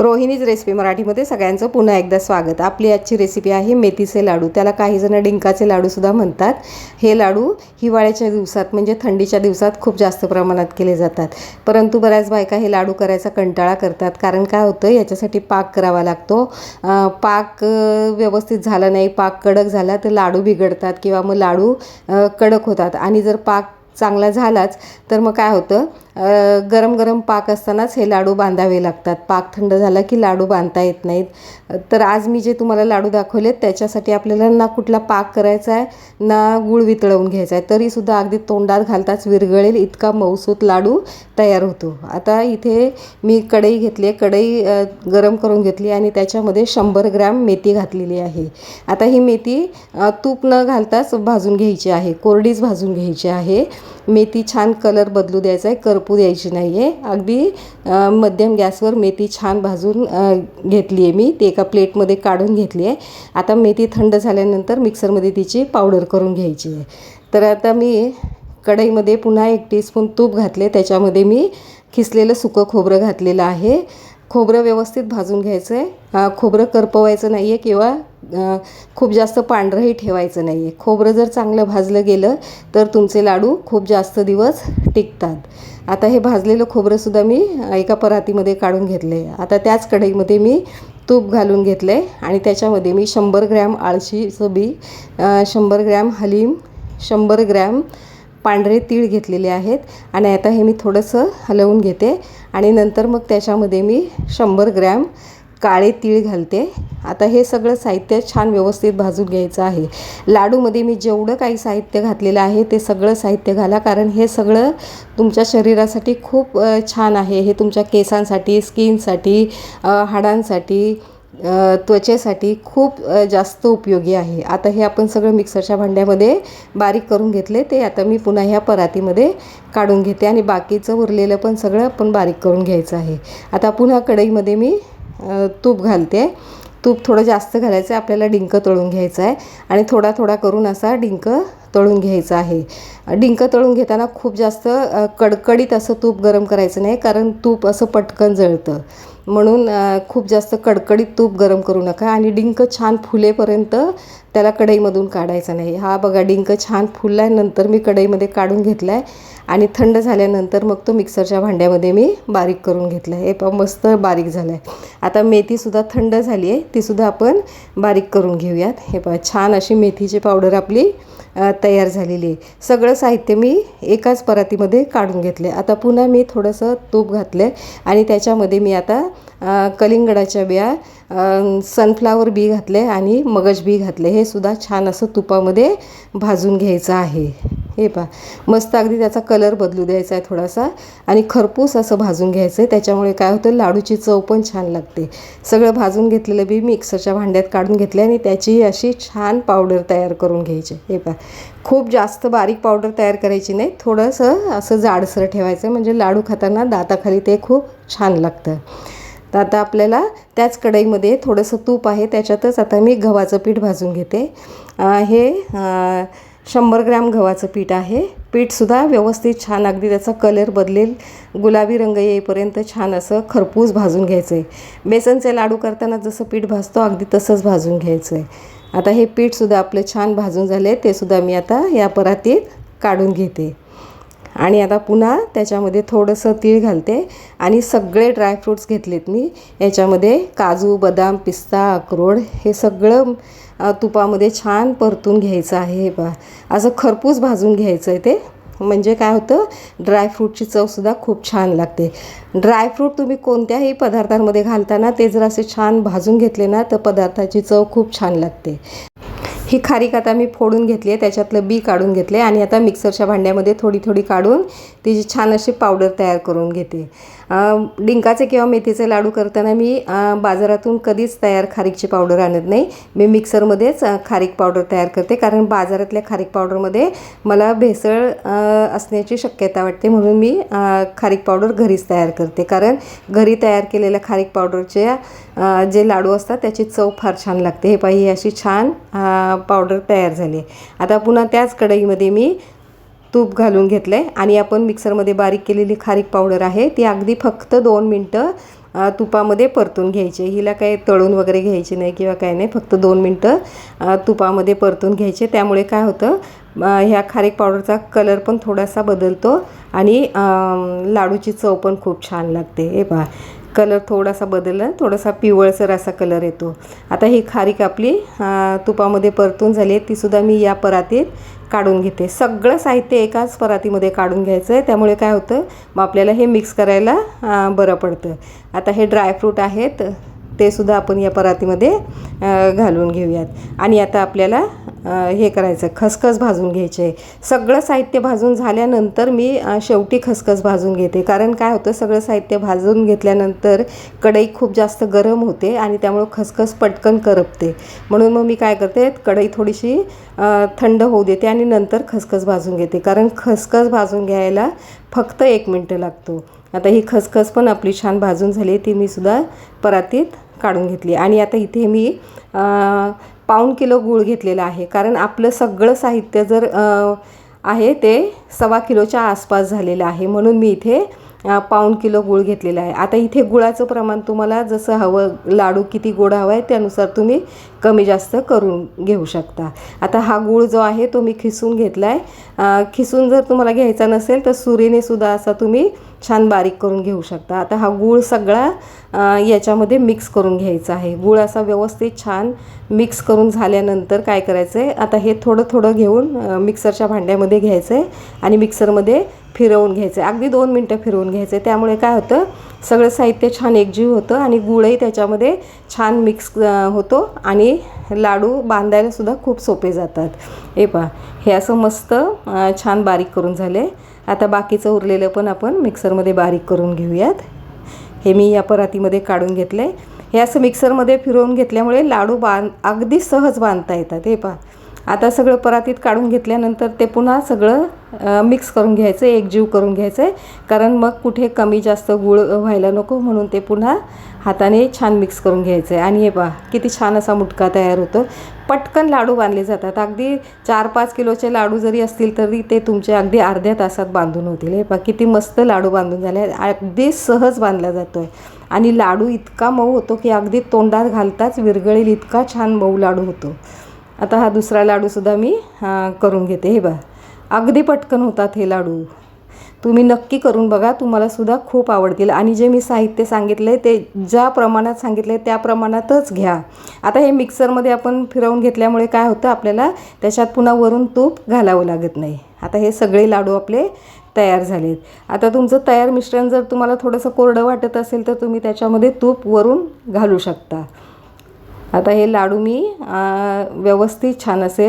Rohini's recipe मराठीमध्ये सगळ्यांचं पुन्हा एकदा स्वागत. आपली आजची रेसिपी आहे मेथीचे लाडू. त्याला काही जण डिंकाचे लाडूसुद्धा म्हणतात. हे लाडू हिवाळ्याच्या दिवसात म्हणजे थंडीच्या दिवसात खूप जास्त प्रमाणात केले जातात. परंतु बऱ्याच बायका हे लाडू करायचा कंटाळा करतात. कारण काय होतं याच्यासाठी पाक करावा लागतो. पाक व्यवस्थित झाला नाही पाक कडक झाला तर लाडू बिघडतात किंवा मग लाडू कडक होतात. आणि जर पाक चांगला झालाच तर मग काय होतं गरम गरम पाक असतानाच हे लाडू बांधावे लागतात. पाक थंड झाला की लाडू बांधता येत नाहीत. तर आज मी जे तुम्हाला लाडू दाखवलेत त्याच्यासाठी आपल्याला ना कुठला पाक करायचा आहे ना गूळ वितळवून घ्यायचा आहे. तरीसुद्धा अगदी तोंडात घालताच विरघळेल इतका मऊसूत लाडू तयार होतो. आता इथे मी कढई घेतली आहे. कढई गरम करून घेतली आणि त्याच्यामध्ये शंभर ग्रॅम मेथी घातलेली आहे. आता ही मेथी तूप न घालताच भाजून घ्यायची आहे. कोरडीच भाजून घ्यायची आहे. मेथी छान कलर बदलू द्यायचा आहे. कर करपू द्यायची नाही आहे अगदी मध्यम गॅसवर मेथी छान भाजून घेतली आहे मी. ती एका प्लेटमध्ये काढून घेतली आहे आता मेथी थंड झाल्यानंतर मिक्सरमध्ये तिची पावडर करून घ्यायची आहे. तर आता मी कढईमध्ये पुन्हा एक टीस्पून तूप घातले त्याच्यामध्ये मी खिसलेलं सुकं खोबरं घातलेलं आहे. खोबरं व्यवस्थित भाजून घ्यायचं आहे खोबरं करपवायचं नाही आहे किंवा खूप जास्त पांढरंही ठेवायचं नाही आहे खोबरं जर चांगलं भाजलं गेलं तर तुमचे लाडू खूप जास्त दिवस टिकतात. आता हे भाजलेलं खोबरंसुद्धा मी एका परातीमध्ये काढून घेतलं आहे आता त्याच कढईमध्ये मी तूप घालून घेतलं आहे आणि त्याच्यामध्ये मी शंभर ग्रॅम आळशीचं बी शंभर ग्रॅम हलीम शंभर ग्रॅम पांढरे तीळ घेतलेले आहेत आणि आता हे मी थोडंसं हलवून घेते आणि नंतर मग त्याच्यामध्ये मी शंभर ग्रॅम काळे तीळ घालते. आता हे सगळं साहित्य छान व्यवस्थित भाजून घ्यायचं आहे. लाडूमध्ये मी जेवढं काही साहित्य घातलेलं आहे ते सगळं साहित्य घाला कारण हे सगळं तुमच्या शरीरासाठी खूप छान आहे. हे तुमच्या केसांसाठी स्किनसाठी हाडांसाठी त्वचेसाठी खूप जास्त उपयोगी आहे. आता हे आपण सगळं मिक्सरच्या भांड्यामध्ये बारीक करून घेतले ते आता मी पुन्हा ह्या परातीमध्ये काढून घेते आणि बाकीचं उरलेलं पण सगळं आपण बारीक करून घ्यायचं आहे. आता पुन्हा कढईमध्ये मी तूप घालते. तूप थोडं जास्त घालायचं आहे आपल्याला डिंक तळून घ्यायचं आहे. आणि थोडा थोडा करून असा डिंक तळून घ्यायचा आहे. डिंक तळून घेताना खूप जास्त कडकडीत असं तूप गरम करायचं नाही कारण तूप असं पटकन जळतं. म्हणून खूप जास्त कडकडीत तूप गरम करू नका आणि डिंक छान फुलेपर्यंत त्याला कढईमधून काढायचा नाही. हा बघा डिंक छान फुलल्यानंतर मी कढईमध्ये काढून घेतला आहे आणि थंड झाल्यानंतर मग तो मिक्सरच्या भांड्यामध्ये मी बारीक करून घेतला आहे हे पण मस्त बारीक झालं आहे आता मेथीसुद्धा थंड झाली आहे तीसुद्धा आपण बारीक करून घेऊयात. हे पहा छान अशी मेथीची पावडर आपली तयार झालेली आहे. सगळं साहित्य मी एकाच परातीमध्ये काढून घेतले आता पुन्हा मी थोडंसं तूप घातलं आणि त्याच्यामध्ये मी आता कलिंगडाच्या बिया सनफ्लावर बी घातले आणि मगज बी घातले हे सुद्धा छान असं तुपामध्ये भाजून घ्यायचं आहे. हे पहा. मस्त अगदी त्याचा कलर बदलू द्यायचा आहे थोडासा. आणि खरपूस असं भाजून घ्यायचं आहे त्याच्यामुळे काय होतं? लाडूची चव पण छान लागते. सगळं भाजून घेतलेलं बी मिक्सरच्या भांड्यात काढून घेतलं आणि त्याची अशी छान पावडर तयार करून घ्यायची. हे पहा. खूप जास्त बारीक पावडर तयार करायची नाही. थोडंसं असं जाडसर ठेवायचं. म्हणजे लाडू खाताना दाताखाली ते खूप छान लागतं. तर आता आपल्याला त्याच कढईमध्ये थोडंसं तूप आहे. त्याच्यातच आता मी गव्हाचं पीठ भाजून घेते. हे शंभर ग्रॅम गव्हाचं पीठ आहे. पीठसुद्धा व्यवस्थित छान अगदी त्याचा कलर बदलेल. गुलाबी रंग येईपर्यंत छान असं खरपूस भाजून घ्यायचं आहे बेसनचे लाडू करताना जसं पीठ भाजतो अगदी तसंच भाजून घ्यायचं आहे आता हे पीठसुद्धा आपलं छान भाजून झाले ते सुद्धा मी आता या परातीत काढून घेते. आणि आता पुन्हा त्याच्यामध्ये थोडंसं तीळ घालते. आणि सगळे ड्रायफ्रूट्स घेतलेत मी. याच्यामध्ये काजू बदाम पिस्ता अक्रोड हे सगळं तुपामध्ये छान परतून घ्यायचं आहे हे पहा. असं खरपूस भाजून घ्यायचं आहे ते. म्हणजे काय होतं? ड्रायफ्रूटची चवसुद्धा खूप छान लागते. ड्रायफ्रूट तुम्ही कोणत्याही पदार्थांमध्ये घालताना ते जर असे छान भाजून घेतले ना तर पदार्थाची चव खूप छान लागते. ही खारीक आता मी फोडून घेतली आहे त्याच्यातलं बी काढून घेतले आणि आता मिक्सरच्या भांड्यामध्ये थोडी थोडी काढून तिची छान अशी पावडर तयार करून घेते. डिंकाचे किंवा मेथीचे लाडू करताना मी बाजारातून कधीच तयार खारीकची पावडर आणत नाही. मी मिक्सरमध्येच खारीक पावडर तयार करते. कारण बाजारातल्या खारीक पावडरमध्ये मला भेसळ असण्याची शक्यता वाटते. म्हणून मी खारीक पावडर घरीच तयार करते. कारण घरी तयार केलेल्या खारीक पावडरचे जे लाडू असतात त्याची चव फार छान लागते. हे पाहिजे अशी छान पावडर तयार झाली. आता पुन्हा त्याच कढईमध्ये मी तूप घालून घेतलं आहे आणि आपण मिक्सरमध्ये बारीक केलेली खारीक पावडर आहे ती अगदी फक्त दोन मिनटं तुपामध्ये परतून घ्यायचे. हिला काही तळून वगैरे घ्यायची नाही किंवा काही नाही फक्त दोन मिनटं तुपामध्ये परतून घ्यायचे. त्यामुळे काय होतं ह्या खारीक पावडरचा कलर पण थोडासा बदलतो आणि लाडूची चव पण खूप छान लागते. हे पहा. कलर थोडासा बदलला थोडासा पिवळसर असा कलर येतो. आता ही खारीक आपली तुपामध्ये परतून झाली आहे तीसुद्धा मी या परातीत काढून घेते. सगळं साहित्य एकाच परातीमध्ये काढून घ्यायचं आहे त्यामुळे काय होतं मग आपल्याला हे मिक्स करायला बरं पडतं. आता हे ड्रायफ्रूट आहेत ते सुद्धा आपण या परातीमध्ये घालून घेऊयात. आणि आता आपल्याला हे करायचं खसखस भाजून घ्यायचे. सगळं साहित्य भाजून झाल्यानंतर मी शेवटी खसखस भाजून घेते. कारण काय होतं सगळं साहित्य भाजून घेतल्यानंतर कढई खूप जास्त गरम होते आणि त्यामुळं खसखस पटकन करपते. म्हणून मग मी काय करते कढई थोडीशी थंड होऊ देते आणि नंतर खसखस भाजून घेते. कारण खसखस भाजून घ्यायला फक्त एक मिनटं लागतो. आता ही खसखस पण आपली छान भाजून झाली ती मी सुद्धा परातीत काढून घेतली आणि आता इथे मी पाऊण किलो गूळ घेतलेला आहे. कारण आपलं सगळं साहित्य जर आहे ते सव्वा किलोच्या आसपास झालेलं आहे. म्हणून मी इथे पाऊण किलो गूळ घेतलेला आहे. आता इथे गुळाचं प्रमाण तुम्हाला जसं हवं लाडू किती गोड हवा आहे त्यानुसार तुम्ही कमी जास्त करून घेऊ शकता. आता हा गूळ जो आहे तो मी खिसून घेतला आहे खिसून जर तुम्हाला घ्यायचा नसेल तर सुरीने सुद्धा असा तुम्ही छान बारीक करून घेऊ शकता. आता हा गूळ सगळा याच्यामध्ये मिक्स करून घ्यायचा आहे. गूळ असा व्यवस्थित छान मिक्स करून झाल्यानंतर काय करायचं आहे आता हे थोडं थोडं घेऊन मिक्सरच्या भांड्यामध्ये घ्यायचं आहे आणि मिक्सरमध्ये फिरवून घ्यायचं. आहे अगदी दोन मिनटं फिरवून घ्यायचं. आहे त्यामुळे काय होतं सगळं साहित्य छान एकजीव होतं आणि गुळही त्याच्यामध्ये छान मिक्स होतो आणि लाडू बांधायलासुद्धा खूप सोपे जातात. हे पहा हे असं मस्त छान बारीक करून झाले. आता बाकीचं उरलेलं पण आपण मिक्सरमध्ये बारीक करून घेऊयात. हे मी या परातीमध्ये काढून घेतलं आहे हे असं मिक्सरमध्ये फिरवून घेतल्यामुळे लाडू बांध अगदी सहज बांधता येतात. हे पहा आता सगळं परातीत काढून घेतल्यानंतर ते पुन्हा सगळं मिक्स करून घ्यायचं एकजीव करून घ्यायचं आहे कारण मग कुठे कमी जास्त गुळ व्हायला नको म्हणून ते पुन्हा हाताने छान मिक्स करून घ्यायचं आहे आणि हे पहा किती छान असा मुटका तयार होतो. पटकन लाडू बांधले जातात. अगदी चार पाच किलोचे लाडू जरी असतील तरी ते तुमचे अगदी अर्ध्या तासात बांधून होतील. हे पहा किती मस्त लाडू बांधून झाले अगदी सहज बांधला जातो आहे आणि लाडू इतका मऊ होतो की अगदी तोंडात घालताच विरगळेल इतका छान मऊ लाडू होतो. आता हा दुसरा लाडूसुद्धा मी करून घेते. हे बघा अगदी पटकन होतात हे लाडू. तुम्ही नक्की करून बघा तुम्हालासुद्धा खूप आवडतील. आणि जे मी साहित्य सांगितलं आहे ते ज्या प्रमाणात सांगितलं आहे त्या प्रमाणातच घ्या. आता हे मिक्सरमध्ये आपण फिरवून घेतल्यामुळे काय होतं आपल्याला त्याच्यात पुन्हा वरून तूप घालावं लागत नाही. आता हे सगळे लाडू आपले तयार झालेत. आता तुमचं तयार मिश्रण जर तुम्हाला थोडंसं कोरडं वाटत असेल तर तुम्ही त्याच्यामध्ये तूप वरून घालू शकता. आता हे लाडू मी व्यवस्थित छान असे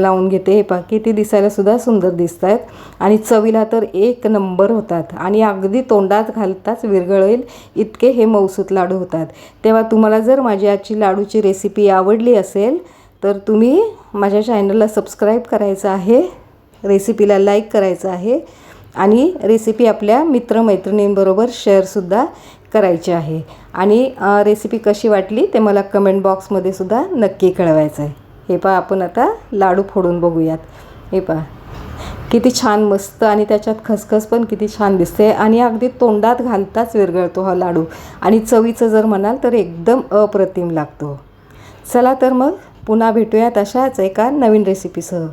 लावून घेते. हे पहा किती दिसायलासुद्धा सुंदर दिसत आहेत आणि चवीला तर एक नंबर होतात. आणि अगदी तोंडात घालताच विरघळेल इतके हे मौसूत लाडू होतात. तेव्हा तुम्हाला जर माझी आजची लाडूची रेसिपी आवडली असेल तर तुम्ही माझ्या चॅनलला सबस्क्राईब करायचं आहे. रेसिपीला लाईक करायचं आहे. आणि रेसिपी आपल्या मित्रमैत्रिणींबरोबर शेअरसुद्धा करायची आहे. आणि रेसिपी कशी वाटली ते मला कमेंट बॉक्समध्ये सुद्धा नक्की कळवायचं आहे. हे पहा आपण आता लाडू फोडून बघूयात. हे पहा. किती छान मस्त आणि त्याच्यात खसखस पण किती छान दिसते. आणि अगदी तोंडात घालताच विरघळतो हा लाडू. आणि चवीचं जर म्हणाल तर एकदम अप्रतिम लागतो. चला तर मग पुन्हा भेटूयात अशाच एका नवीन रेसिपीसह